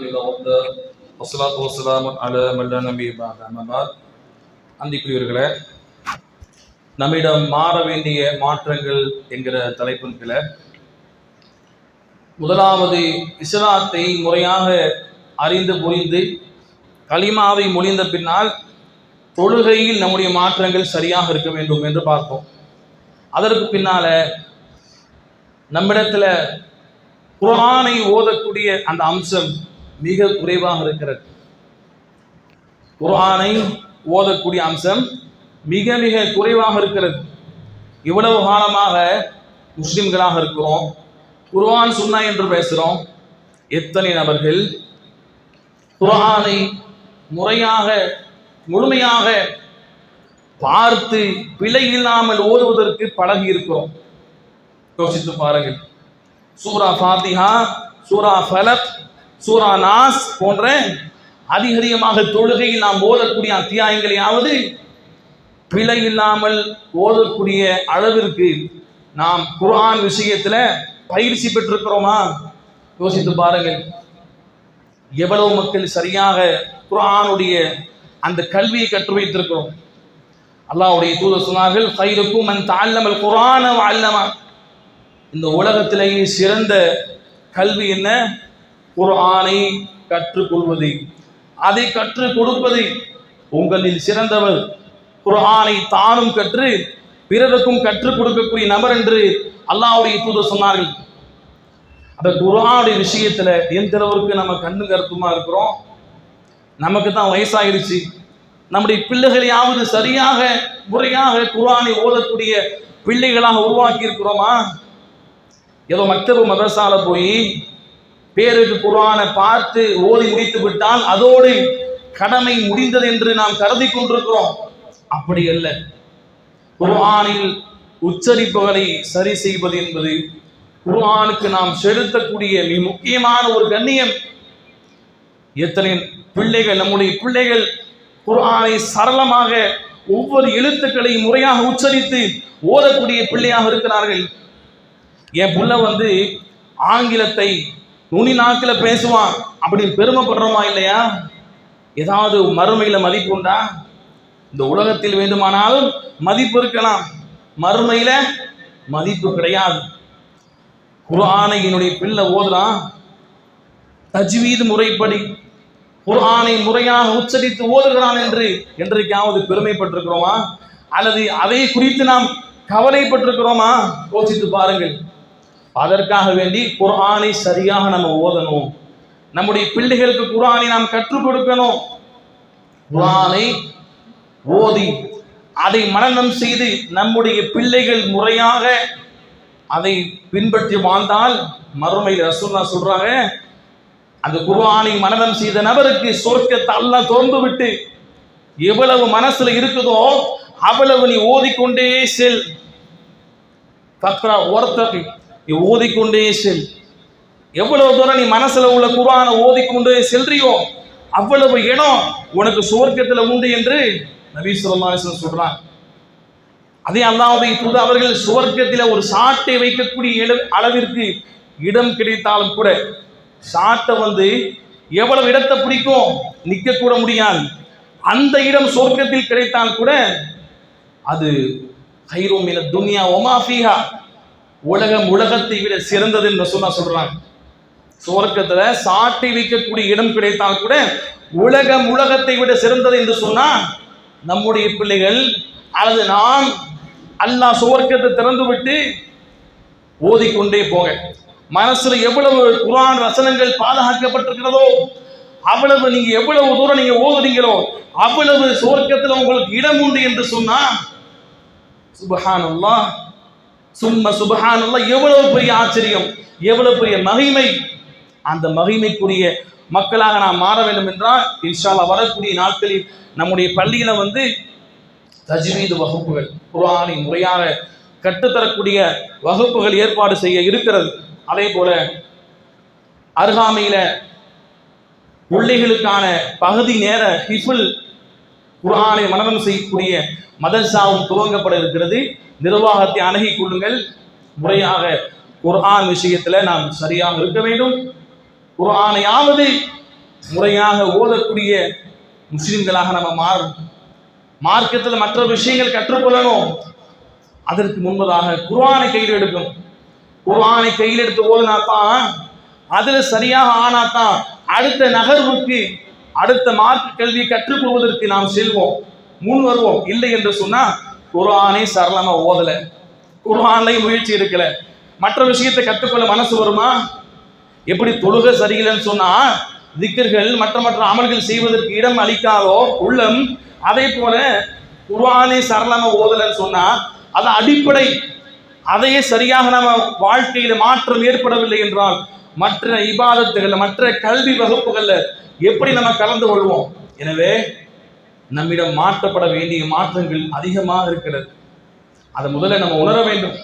இலா நம்மிடம் மாற வேண்டிய மாற்றங்கள் என்கிற தலைப்பின் கீழே முதலாவது இஸ்லாத்தை முறையாக அறிந்து புரிந்து கலிமாவை முடிந்த பின்னால் தொழுகையில் நம்முடைய மாற்றங்கள் சரியாக இருக்க வேண்டும் என்று பார்ப்போம். அதற்கு பின்னால நம்மிடத்தில் குரானை ஓதக்கூடிய அந்த அம்சம் மிக குறைவாக இருக்கிறது. குர்ஆனை ஓதக்கூடிய அம்சம் மிக மிக குறைவாக இருக்கிறது. இவ்வளவு காலமாக முஸ்லிம்களாக இருக்கிறோம். குர்ஆன் சுன்னா என்று பேசுகிறோம் எத்தனை நபர்கள்? குர்ஆனை முறையாக முழுமையாக பார்த்து பிழை இல்லாமல் ஓதுவதற்கு பழகி இருக்கிறோம். யோசித்து பாருங்கள். சூரா ஃபாத்திஹா சூரா ஃபலக் சூரா நாஸ் போன்ற அதிகமாக தொழுகையில் நாம் ஓதக்கூடிய அத்தியாயங்களையாவது பிழை இல்லாமல் ஓதக்கூடிய அளவிற்கு நாம் குரான் விஷயத்தில் பயிற்சி பெற்றிருக்கிறோமா? யோசித்து பாருங்கள். எவ்வளவு மக்கள் சரியாக குரானுடைய அந்த கல்வியை கற்று வைத்திருக்கிறோம். அல்லாவுடைய தூதர் சொன்னார்கள் கயிறுக்கும் மன் தஅல்லமல் குரான அல்லமா இந்த உலகத்திலேயே சிறந்த கல்வி என்ன? குர்ஆனை கற்றுக்கொள்வது. அதை கற்றுக் கொடுப்பது உங்களில் சிறந்தவர். குர்ஆனை தானும் கற்று பிறருக்கும் கற்றுக் கொடுக்கக்கூடிய நபர் என்று அல்லாஹ்வுடைய தூதர் சொன்னார்கள். அந்த குர்ஆனுடைய விஷயத்துல எந்த அளவுக்கு நம்ம கண்ணு கருத்துமா இருக்கிறோம்? நமக்கு தான் வயசாகிடுச்சு நம்முடைய பிள்ளைகளையாவது சரியாக முறையாக குர்ஆனை ஓதக்கூடிய பிள்ளைகளாக உருவாக்கி இருக்கிறோமா ஏதோ மக்தபு மதரசால போய் பேருக்கு குர்ஆனை பார்த்து ஓதி முடித்து விட்டால் அதோடு கடமை முடிந்தது என்று நாம் கருதி கொண்டிருக்கிறோம். அப்படி அல்ல. குர்ஆனில் உச்சரிப்புகளை சரி செய்வது என்பது குர்ஆனுக்கு நாம் செலுத்தக்கூடிய மிக முக்கியமான ஒரு கண்ணியம். எத்தனை பிள்ளைகள் நம்முடைய பிள்ளைகள் குர்ஆனை சரளமாக ஒவ்வொரு எழுத்துக்களை முறையாக உச்சரித்து ஓதக்கூடிய பிள்ளையாக இருக்கிறார்கள். என் புள்ள வந்து ஆங்கிலத்தை நுனி நாக்கில் பேசுவான். அப்படின்னு பெருமைப்படுறோமா இல்லையா? ஏதாவது மறுமையில் மதிப்பு உண்டா? இந்த உலகத்தில் வேண்டுமானால் மதிப்பு இருக்கலாம். மறுமையில் மதிப்பு கிடையாது. குர்ஆனை என்னுடைய பிள்ளை ஓதுறான். தஜ்வீது முறைப்படி குர்ஆனை முறையாக உச்சரித்து ஓதுகிறான் என்று என்றைக்காவது பெருமைப்பட்டிருக்கிறோமா? அல்லது அதை குறித்து நாம் கவலைப்பட்டிருக்கிறோமா? யோசித்து பாருங்கள். அதற்காக வேண்டி குர்ஆனை சரியாக நம்ம ஓதணும். நம்முடைய பிள்ளைகளுக்கு குர்ஆனை நாம் கற்றுக் கொடுக்கணும். குர்ஆனை ஓதி அதை மனநம் செய்து நம்முடைய பிள்ளைகள் முறையாக அதை பின்பற்றி வாழ்ந்தால் மறுமையில் ரசூல்லா சொல்றாங்க அந்த குர்ஆனை மனநம் செய்த நபருக்கு சொர்க்கத்தை அல்லாஹ் திறந்து விட்டு எவ்வளவு மனசுல இருக்குதோ அவ்வளவு நீ ஓதிக்கொண்டே செல். தக்ரா ஒருத்தர் நீ ஓதிக்கொண்டே செல். எவ்வளவு தூரம் நீ மனசுல உள்ள குர்ஆனை ஓதிக்கொண்டே செல்றியோ அவ்வளவு இடம் உனக்கு சுவர்க்கத்துல உண்டு என்று நபி ஸல்லல்லாஹு அதே அல்லாவுடைய தூது அவர்கள் சுவர்க்கத்தில் ஒரு சாட்டை வைக்கக்கூடிய அளவிற்கு இடம் கிடைத்தாலும் கூட சாட்டை வந்து எவ்வளவு இடத்தை பிடிக்கும் நிற்க கூட முடியாது. அந்த இடம் சொர்க்கத்தில் கிடைத்தால் கூட அது ஹைரும் துன்யா ஒமாஃபிஹா உலகம் உலகத்தை விட சிறந்தது என்று சொன்னா சொல்றாங்க. சுவர்க்கத்துல சாட்டி வைக்கக்கூடிய இடம் கிடைத்தால் கூட உலகம் உலகத்தை விட சிறந்தது என்று சொன்னா நம்முடைய பிள்ளைகள் அல்லது நாம் அல்லாஹ் சுவர்க்கத்தை திறந்து விட்டு ஓதிக்கொண்டே போக மனசுல எவ்வளவு குரான் வசனங்கள் பாதுகாக்கப்பட்டிருக்கிறதோ அவ்வளவு நீங்க எவ்வளவு தூரம் நீங்க ஓதுறீங்களோ அவ்வளவு சுவர்க்கத்தில் உங்களுக்கு இடம் உண்டு என்று சொன்னா சுபஹானல்லாஹ் சும்மா சுபஹானல்லாஹ் எவ்வளவு பெரிய ஆச்சரியம் எவ்வளவு பெரிய மகிமை. அந்த மகிமைக்குரிய மக்களாக நாம் மாற வேண்டும் என்றால் இன்ஷால்லா வரக்கூடிய நாட்களில் நம்முடைய பள்ளியில வந்து தஜ்வீது வகுப்புகள் குரானை முறையாக கற்றுத்தரக்கூடிய வகுப்புகள் ஏற்பாடு செய்ய இருக்கிறது. அதே போல அருகாமையில பிள்ளைகளுக்கான பகுதி நேர ஹிஃபுல் குரானை மனநம் செய்யக்கூடிய மதர்சாவும் துவங்கப்பட இருக்கிறது. நிர்வாகத்தை அணுகி கொள்ளுங்கள். முறையாக குர்ஆன் விஷயத்துல நாம் சரியாக இருக்க வேண்டும். குர்ஆனையாவது முறையாக ஓதக்கூடிய முஸ்லிம்களாக நம்ம மாறணும் மார்க்கத்தில் மற்ற விஷயங்கள் கற்றுக்கொள்ளணும். அதற்கு முன்பதாக குர்ஆனை கையில் எடுக்கும் குர்ஆனை கையில் எடுத்து ஓதுனா தான் அதில் சரியாக ஆனா தான் அடுத்த நகர்வுக்கு அடுத்த மார்க்க கல்வியை கற்றுக்கொள்வதற்கு நாம் செல்வோம். முன் வருவோம். இல்லை என்று சொன்னால் குர்ஆனை சரளமா ஓதல. குர்ஆன்லையும் முயற்சி இருக்கல மற்ற விஷயத்தை கற்றுக்கொள்ள மனசு வருமா? எப்படி தொழுகை சரியில்லைன்னு சொன்னா திக்கர்கள் மற்ற மற்ற அமல்கள் செய்வதற்கு இடம் அளிக்காதோ உள்ளம் அதே போல குர்ஆனை சரளமா ஓதலைன்னு சொன்னா அது அடிப்படை. அதையே சரியாக நம்ம வாழ்க்கையில மாற்றம் ஏற்படவில்லை என்றால் மற்ற இபாதத்துகள்ல மற்ற கல்வி வகுப்புகள்ல எப்படி நம்ம கலந்து கொள்வோம்? எனவே நம்மிடம் மாற்றப்பட வேண்டிய மாற்றங்கள் அதிகமாக இருக்கிறது. அதை முதல்ல நம்ம உணர வேண்டும்.